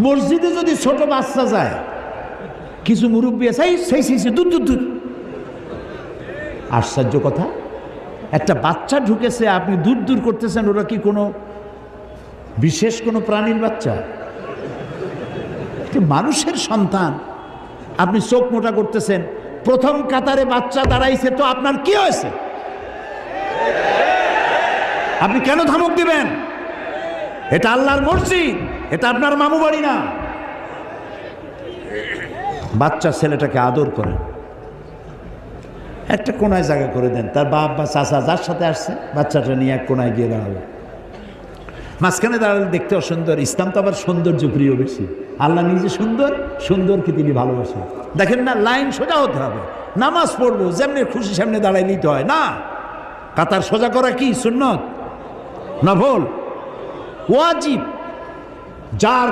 মসজিদে যদি ছোট বাচ্চা যায় কিছু মুরব্বী আছে "এই, সেই সেই দূর দূর দূর আশ্চর্য কথা একটা বাচ্চা ঢুকেছে আপনি দূর দূর করতেছেন ওরা কি কোনো বিশেষ কোনো প্রাণীর বাচ্চা? মানুষের সন্তান। আপনি চোখ মোটা করতেছেন প্রথম কাতারে বাচ্চা দাঁড়াইছে তো আপনার কি হয়েছে? আপনি কেন ধমক দিবেন? এটা আল্লাহর মসজিদ। এটা আপনার মামু বাড়ি না? বাচ্চা ছেলেটাকে আদর করেন একটা কোনায় জায়গা করে দেন। তার বাপ বা চাচা যার সাথে আসছে, বাচ্চাটা নিয়ে এক কোনায় গিয়ে দাঁড়াবে। মাঝখানে দাঁড়ালে দেখতে অসুন্দর। ইসলাম তো আবার সৌন্দর্য প্রিয় বেশি। আল্লাহ নিজে সুন্দর, সুন্দরকে তিনি ভালোবাসেন। দেখেন না, লাইন সোজা হতে হবে। নামাজ পড়ব, যেমনি খুশি সামনে দাঁড়াই নিতে হয়। না। কাতার সোজা করা কি? সুন্নত? নফল ওয়াজিব? যার